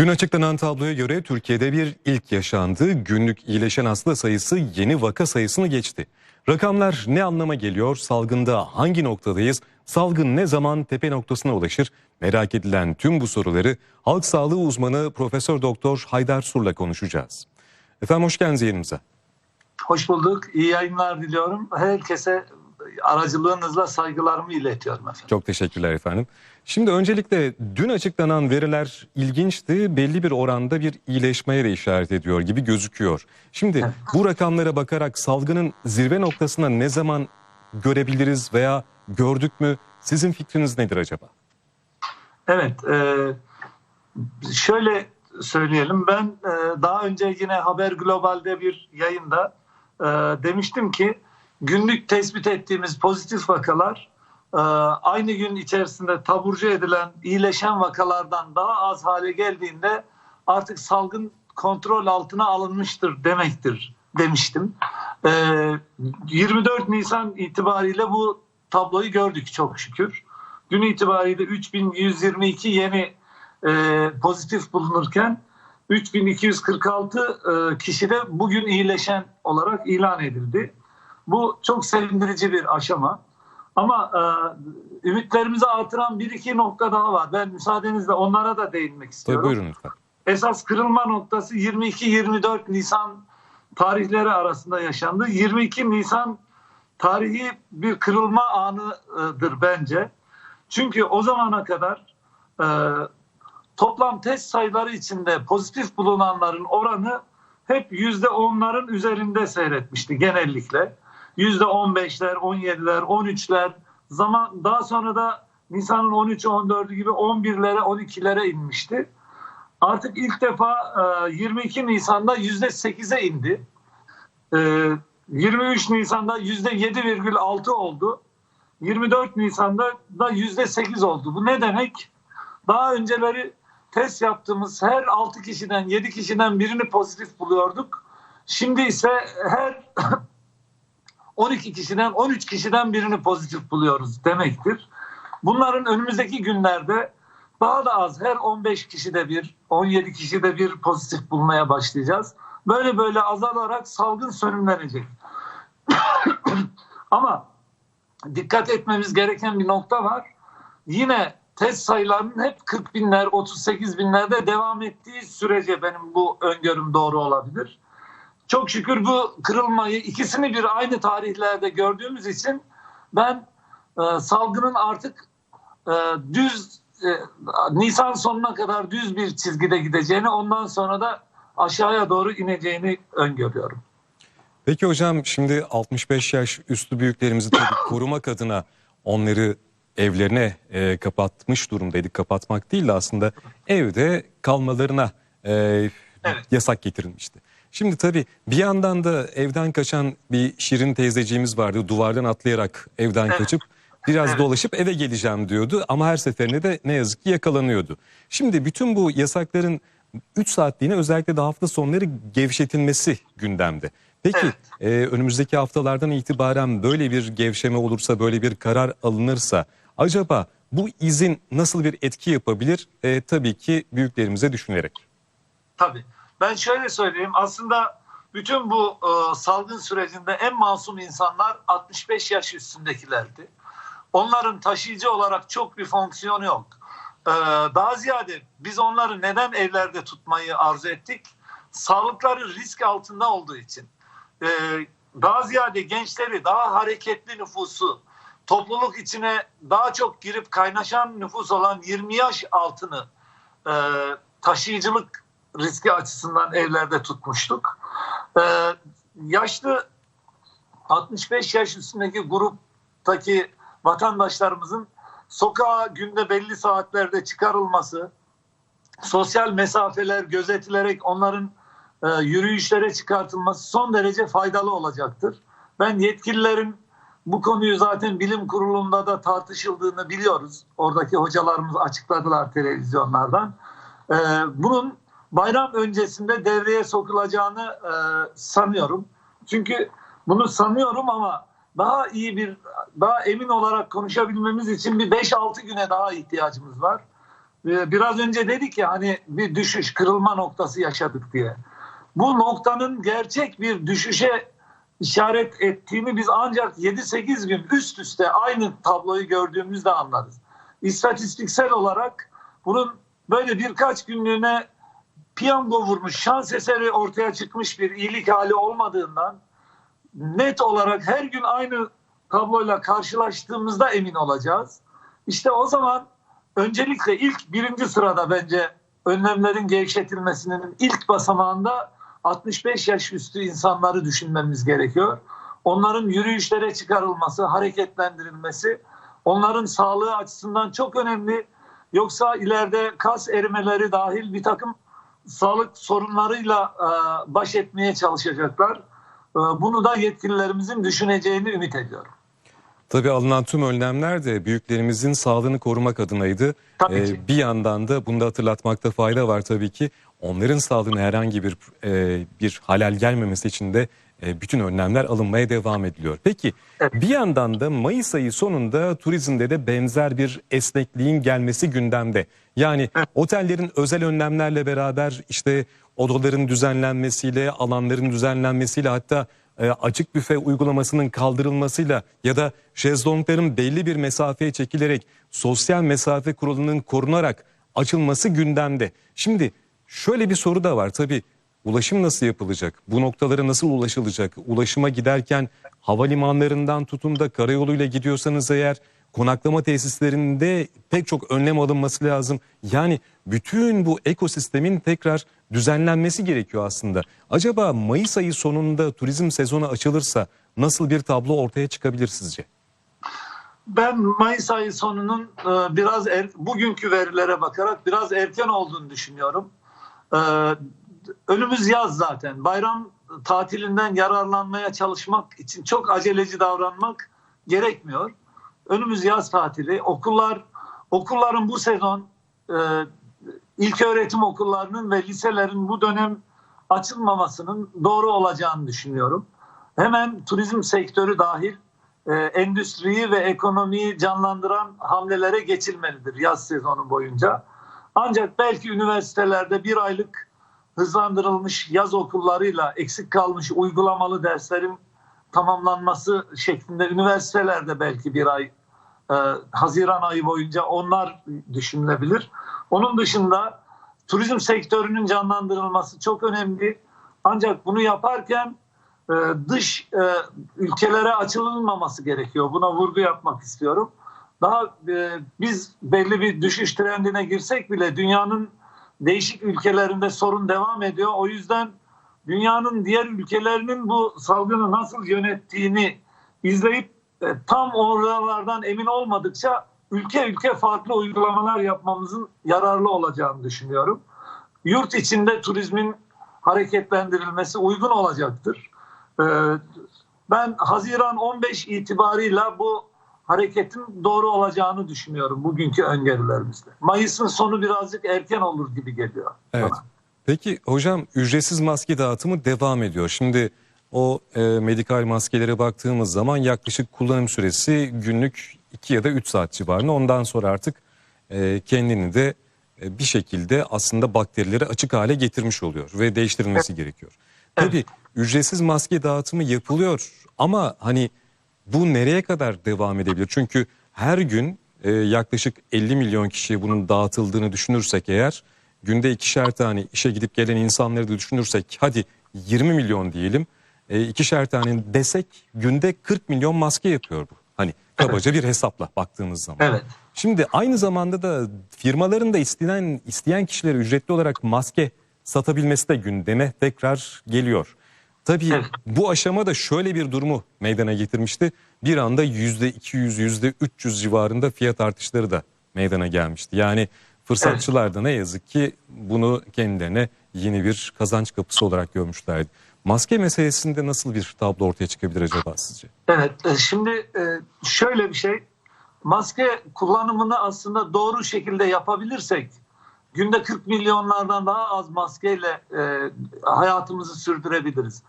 Dün açıklanan tabloya göre Türkiye'de bir ilk yaşandı. Günlük iyileşen hasta sayısı yeni vaka sayısını geçti. Rakamlar ne anlama geliyor? Salgında hangi noktadayız? Salgın ne zaman tepe noktasına ulaşır? Merak edilen tüm bu soruları halk sağlığı uzmanı Profesör Doktor Haydar Sur'la konuşacağız. Efendim hoş geldiniz yayınımıza. Hoş bulduk. İyi yayınlar diliyorum. Herkese aracılığınızla saygılarımı iletiyorum efendim. Çok teşekkürler efendim. Şimdi öncelikle dün açıklanan veriler ilginçti. Belli bir oranda bir iyileşmeye de işaret ediyor gibi gözüküyor. Şimdi bu rakamlara bakarak salgının zirve noktasına ne zaman görebiliriz veya gördük mü? Sizin fikriniz nedir acaba? Evet, e, şöyle söyleyelim. Ben e, daha önce yine Haber Global'de bir yayında e, demiştim ki günlük tespit ettiğimiz pozitif vakalar aynı gün içerisinde taburcu edilen iyileşen vakalardan daha az hale geldiğinde artık salgın kontrol altına alınmıştır demektir demiştim. E, 24 Nisan itibariyle bu tabloyu gördük çok şükür. Dün itibariyle 3122 yeni e, pozitif bulunurken 3246 e, kişi de bugün iyileşen olarak ilan edildi. Bu çok sevindirici bir aşama. Ama e, ümitlerimizi artıran bir iki nokta daha var. Ben müsaadenizle onlara da değinmek Tabii istiyorum. buyurun lütfen. Esas kırılma noktası 22-24 Nisan tarihleri arasında yaşandı. 22 Nisan tarihi bir kırılma anıdır bence. Çünkü o zamana kadar e, toplam test sayıları içinde pozitif bulunanların oranı hep yüzde onların üzerinde seyretmişti genellikle. Yüzde on beşler, on yediler, on üçler. Zaman daha sonra da Nisan'ın 13'ü, 14'ü gibi 11'lere, 12'lere inmişti. Artık ilk defa e, 22 Nisan'da yüzde 8'e indi. E, 23 Nisan'da yüzde 7,6 oldu. 24 Nisan'da da yüzde 8 oldu. Bu ne demek? Daha önceleri test yaptığımız her 6 kişiden 7 kişiden birini pozitif buluyorduk. Şimdi ise her 12 kişiden 13 kişiden birini pozitif buluyoruz demektir. Bunların önümüzdeki günlerde daha da az her 15 kişide bir 17 kişide bir pozitif bulmaya başlayacağız. Böyle böyle azalarak salgın sönümlenecek. Ama dikkat etmemiz gereken bir nokta var. Yine test sayılarının hep 40 binler, 38 binlerde devam ettiği sürece benim bu öngörüm doğru olabilir. Çok şükür bu kırılmayı ikisini bir aynı tarihlerde gördüğümüz için ben e, salgının artık e, düz e, Nisan sonuna kadar düz bir çizgide gideceğini ondan sonra da aşağıya doğru ineceğini öngörüyorum. Peki hocam şimdi 65 yaş üstü büyüklerimizi tabii korumak adına onları evlerine e, kapatmış durumdaydık. Kapatmak değil de aslında evde kalmalarına e, Evet. yasak getirilmişti. Şimdi tabii bir yandan da evden kaçan bir Şirin teyzeciğimiz vardı. Duvardan atlayarak evden Evet. kaçıp biraz dolaşıp eve geleceğim diyordu. Ama her seferinde de ne yazık ki yakalanıyordu. Şimdi bütün bu yasakların 3 saatliğine özellikle de hafta sonları gevşetilmesi gündemde. Peki Evet. e, önümüzdeki haftalardan itibaren böyle bir gevşeme olursa, böyle bir karar alınırsa acaba bu izin nasıl bir etki yapabilir? E, tabii ki büyüklerimize düşünerek. Tabii. Ben şöyle söyleyeyim. Aslında bütün bu e, salgın sürecinde en masum insanlar 65 yaş üstündekilerdi. Onların taşıyıcı olarak çok bir fonksiyonu yok. E, daha ziyade biz onları neden evlerde tutmayı arzu ettik? Sağlıkları risk altında olduğu için. E, daha ziyade gençleri, daha hareketli nüfusu, topluluk içine daha çok girip kaynaşan nüfus olan 20 yaş altını e, taşıyıcılık riski açısından evlerde tutmuştuk. Ee, yaşlı 65 yaş üstündeki gruptaki vatandaşlarımızın sokağa günde belli saatlerde çıkarılması, sosyal mesafeler gözetilerek onların e, yürüyüşlere çıkartılması son derece faydalı olacaktır. Ben yetkililerin bu konuyu zaten bilim kurulunda da tartışıldığını biliyoruz. Oradaki hocalarımız açıkladılar televizyonlardan. Ee, bunun bayram öncesinde devreye sokulacağını e, sanıyorum. Çünkü bunu sanıyorum ama daha iyi bir, daha emin olarak konuşabilmemiz için bir 5-6 güne daha ihtiyacımız var. e, biraz önce dedik ya hani bir düşüş, kırılma noktası yaşadık diye. Bu noktanın gerçek bir düşüşe işaret ettiğini biz ancak 7-8 gün üst üste aynı tabloyu gördüğümüzde anlarız. İstatistiksel olarak bunun böyle birkaç günlüğüne piyango vurmuş, şans eseri ortaya çıkmış bir iyilik hali olmadığından net olarak her gün aynı tabloyla karşılaştığımızda emin olacağız. İşte o zaman öncelikle ilk birinci sırada bence önlemlerin gevşetilmesinin ilk basamağında 65 yaş üstü insanları düşünmemiz gerekiyor. Onların yürüyüşlere çıkarılması, hareketlendirilmesi onların sağlığı açısından çok önemli. Yoksa ileride kas erimeleri dahil bir takım sağlık sorunlarıyla e, baş etmeye çalışacaklar. E, Bunu da yetkililerimizin düşüneceğini ümit ediyorum. Tabii alınan tüm önlemler de büyüklerimizin sağlığını korumak adınaydı. Tabii Ee, ki. bir yandan da bunu da hatırlatmakta fayda var tabii ki. Onların sağlığına herhangi bir e, bir halel gelmemesi için de e, bütün önlemler alınmaya devam ediliyor. Peki bir yandan da Mayıs ayı sonunda turizmde de benzer bir esnekliğin gelmesi gündemde. Yani otellerin özel önlemlerle beraber işte odaların düzenlenmesiyle, alanların düzenlenmesiyle hatta e, açık büfe uygulamasının kaldırılmasıyla ya da şezlongların belli bir mesafeye çekilerek sosyal mesafe kuralının korunarak açılması gündemde. Şimdi şöyle bir soru da var tabii ulaşım nasıl yapılacak? Bu noktalara nasıl ulaşılacak? Ulaşıma giderken havalimanlarından tutun da karayoluyla gidiyorsanız eğer konaklama tesislerinde pek çok önlem alınması lazım. Yani bütün bu ekosistemin tekrar düzenlenmesi gerekiyor aslında. Acaba Mayıs ayı sonunda turizm sezonu açılırsa nasıl bir tablo ortaya çıkabilir sizce? Ben Mayıs ayı sonunun e, biraz er, bugünkü verilere bakarak biraz erken olduğunu düşünüyorum. Önümüz yaz zaten. Bayram tatilinden yararlanmaya çalışmak için çok aceleci davranmak gerekmiyor. Önümüz yaz tatili. Okullar okulların bu sezon e, ilk öğretim okullarının ve liselerin bu dönem açılmamasının doğru olacağını düşünüyorum. Hemen turizm sektörü dahil e, endüstriyi ve ekonomiyi canlandıran hamlelere geçilmelidir yaz sezonu boyunca. Ancak belki üniversitelerde bir aylık hızlandırılmış yaz okullarıyla eksik kalmış uygulamalı derslerin tamamlanması şeklinde üniversitelerde belki bir ay e, Haziran ayı boyunca onlar düşünülebilir. Onun dışında turizm sektörünün canlandırılması çok önemli. Ancak bunu yaparken e, dış e, ülkelere açılmaması gerekiyor. Buna vurgu yapmak istiyorum. Daha e, biz belli bir düşüş trendine girsek bile dünyanın değişik ülkelerinde sorun devam ediyor. O yüzden dünyanın diğer ülkelerinin bu salgını nasıl yönettiğini izleyip e, tam oralardan emin olmadıkça ülke ülke farklı uygulamalar yapmamızın yararlı olacağını düşünüyorum. Yurt içinde turizmin hareketlendirilmesi uygun olacaktır. Ee, Ben Haziran 15 itibarıyla bu hareketin doğru olacağını düşünüyorum bugünkü öngörülerimizde. Mayıs'ın sonu birazcık erken olur gibi geliyor. Evet. bana. Peki hocam ücretsiz maske dağıtımı devam ediyor. Şimdi o e, medikal maskelere baktığımız zaman yaklaşık kullanım süresi günlük 2 ya da 3 saat civarında. Ondan sonra artık e, kendini de e, bir şekilde aslında bakterileri açık hale getirmiş oluyor ve değiştirilmesi gerekiyor. Tabii ücretsiz maske dağıtımı yapılıyor ama hani bu nereye kadar devam edebilir? Çünkü her gün e, yaklaşık 50 milyon kişiye bunun dağıtıldığını düşünürsek eğer günde ikişer tane işe gidip gelen insanları da düşünürsek hadi 20 milyon diyelim e, ikişer tane desek günde 40 milyon maske yapıyor bu. Hani kabaca bir hesapla baktığımız zaman. Evet. Şimdi aynı zamanda da firmaların da isteyen, isteyen kişilere ücretli olarak maske satabilmesi de gündeme tekrar geliyor. Tabii Evet. bu aşama da şöyle bir durumu meydana getirmişti. Bir anda %200, %300 civarında fiyat artışları da meydana gelmişti. Yani fırsatçılar da ne yazık ki bunu kendilerine yeni bir kazanç kapısı olarak görmüşlerdi. Maske meselesinde nasıl bir tablo ortaya çıkabilir acaba sizce? Evet, e, şimdi e, şöyle bir şey, maske kullanımını aslında doğru şekilde yapabilirsek, günde 40 milyonlardan daha az maskeyle e, hayatımızı sürdürebiliriz.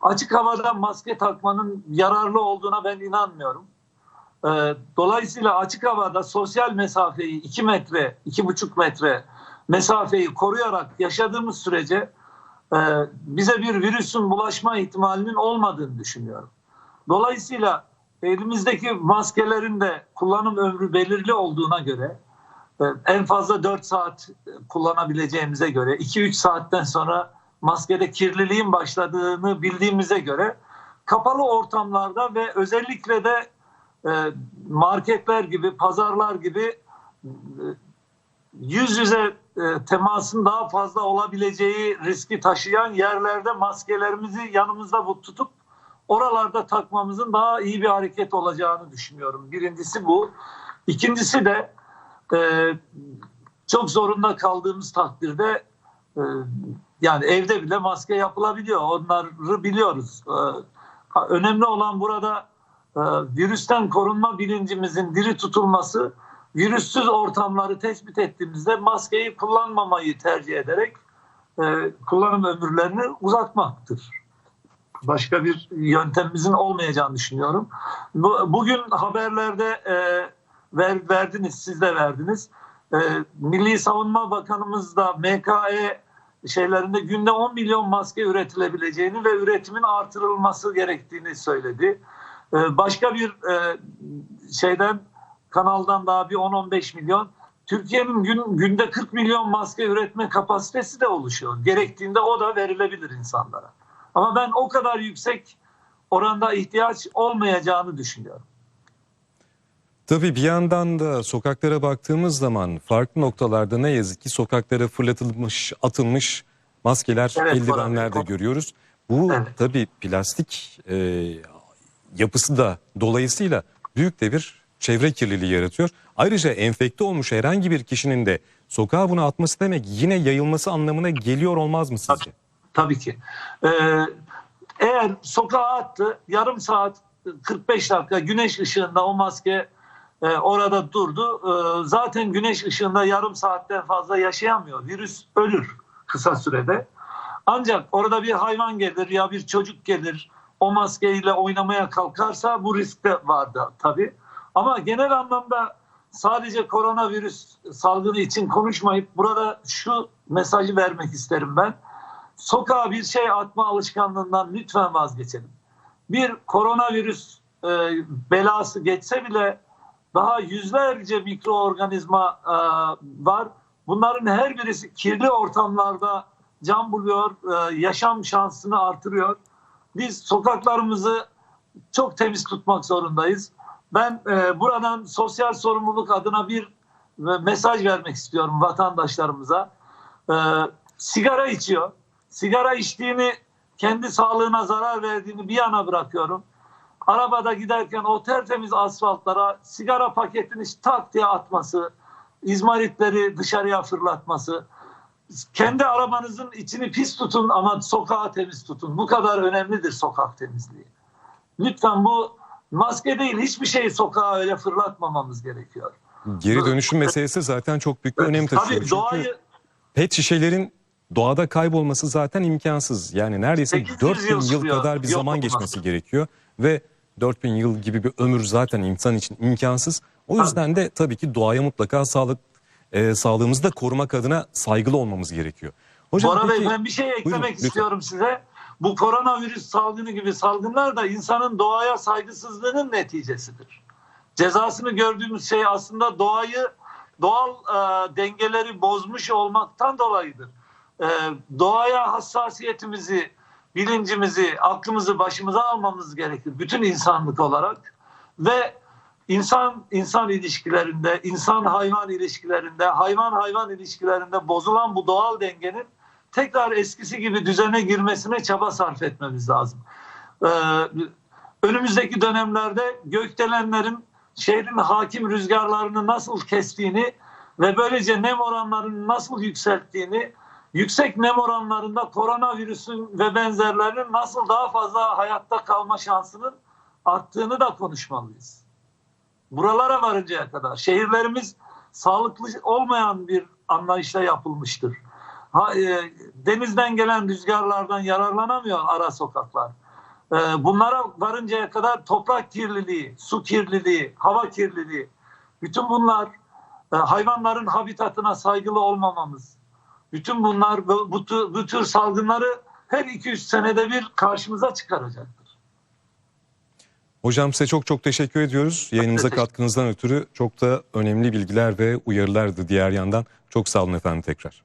Açık havada maske takmanın yararlı olduğuna ben inanmıyorum. Ee, dolayısıyla açık havada sosyal mesafeyi 2 metre, 2,5 metre mesafeyi koruyarak yaşadığımız sürece e, bize bir virüsün bulaşma ihtimalinin olmadığını düşünüyorum. Dolayısıyla elimizdeki maskelerin de kullanım ömrü belirli olduğuna göre e, en fazla 4 saat kullanabileceğimize göre 2-3 saatten sonra maskede kirliliğin başladığını bildiğimize göre kapalı ortamlarda ve özellikle de e, marketler gibi, pazarlar gibi e, yüz yüze e, temasın daha fazla olabileceği riski taşıyan yerlerde maskelerimizi yanımızda tutup oralarda takmamızın daha iyi bir hareket olacağını düşünüyorum. Birincisi bu. İkincisi de e, çok zorunda kaldığımız takdirde e, yani evde bile maske yapılabiliyor. Onları biliyoruz. E, önemli olan burada e, virüsten korunma bilincimizin diri tutulması virüssüz ortamları tespit ettiğimizde maskeyi kullanmamayı tercih ederek e, kullanım ömürlerini uzatmaktır. Başka bir yöntemimizin olmayacağını düşünüyorum. Bu, bugün haberlerde e, ver, verdiniz, siz de verdiniz. E, Milli Savunma Bakanımız da MKE şeylerinde günde 10 milyon maske üretilebileceğini ve üretimin artırılması gerektiğini söyledi. E, başka bir e, şeyden kanaldan daha bir 10-15 milyon. Türkiye'nin gün, günde 40 milyon maske üretme kapasitesi de oluşuyor. Gerektiğinde o da verilebilir insanlara. Ama ben o kadar yüksek oranda ihtiyaç olmayacağını düşünüyorum. Tabii bir yandan da sokaklara baktığımız zaman farklı noktalarda ne yazık ki sokaklara fırlatılmış, atılmış maskeler, Evet, eldivenler de görüyoruz. Bu Evet. tabii plastik e, yapısı da dolayısıyla büyük de bir çevre kirliliği yaratıyor. Ayrıca enfekte olmuş herhangi bir kişinin de sokağa bunu atması demek yine yayılması anlamına geliyor olmaz mı sizce? Tabii ki. Ee, eğer sokağa attı yarım saat 45 dakika güneş ışığında o maske e, orada durdu. Ee, zaten güneş ışığında yarım saatten fazla yaşayamıyor. Virüs ölür kısa sürede. Ancak orada bir hayvan gelir ya bir çocuk gelir o maskeyle oynamaya kalkarsa bu risk de vardı tabii. Ama genel anlamda sadece koronavirüs salgını için konuşmayıp burada şu mesajı vermek isterim ben sokağa bir şey atma alışkanlığından lütfen vazgeçelim. Bir koronavirüs e, belası geçse bile daha yüzlerce mikroorganizma e, var. Bunların her birisi kirli ortamlarda can buluyor, e, yaşam şansını artırıyor. Biz sokaklarımızı çok temiz tutmak zorundayız. Ben e, buradan sosyal sorumluluk adına bir e, mesaj vermek istiyorum vatandaşlarımıza. E, sigara içiyor. Sigara içtiğini, kendi sağlığına zarar verdiğini bir yana bırakıyorum. Arabada giderken o tertemiz asfaltlara sigara paketini tak diye atması, izmaritleri dışarıya fırlatması, kendi arabanızın içini pis tutun ama sokağı temiz tutun. Bu kadar önemlidir sokak temizliği. Lütfen bu maske değil hiçbir şeyi sokağa öyle fırlatmamamız gerekiyor. Geri dönüşüm meselesi zaten çok büyük bir önem taşıyor. Tabii Çünkü doğayı pet şişelerin doğada kaybolması zaten imkansız. Yani neredeyse 800 4000 yıl yıl kadar bir zaman geçmesi gerekiyor ve 4000 yıl gibi bir ömür zaten insan için imkansız. O yüzden de tabii ki doğaya mutlaka sağlık e, sağlığımızı da korumak adına saygılı olmamız gerekiyor. Hocam Bora Bey peki- ben bir şey eklemek Buyurun, lütfen. istiyorum size. Bu koronavirüs salgını gibi salgınlar da insanın doğaya saygısızlığının neticesidir. Cezasını gördüğümüz şey aslında doğayı doğal e, dengeleri bozmuş olmaktan dolayıdır. E, doğaya hassasiyetimizi, bilincimizi, aklımızı başımıza almamız gerekir. Bütün insanlık olarak ve insan insan ilişkilerinde, insan hayvan ilişkilerinde, hayvan hayvan ilişkilerinde bozulan bu doğal dengenin tekrar eskisi gibi düzene girmesine çaba sarf etmemiz lazım. Ee, önümüzdeki dönemlerde gökdelenlerin şehrin hakim rüzgarlarını nasıl kestiğini ve böylece nem oranlarını nasıl yükselttiğini, yüksek nem oranlarında koronavirüsün ve benzerlerinin nasıl daha fazla hayatta kalma şansının arttığını da konuşmalıyız. Buralara varıncaya kadar şehirlerimiz sağlıklı olmayan bir anlayışla yapılmıştır. E, denizden gelen rüzgarlardan yararlanamıyor ara sokaklar. E, bunlara varıncaya kadar toprak kirliliği, su kirliliği, hava kirliliği, bütün bunlar e, hayvanların habitatına saygılı olmamamız, bütün bunlar bu, tür, bu tür salgınları her 2-3 senede bir karşımıza çıkaracaktır. Hocam size çok çok teşekkür ediyoruz. Yayınımıza katkınızdan ötürü çok da önemli bilgiler ve uyarılardı diğer yandan. Çok sağ olun efendim tekrar.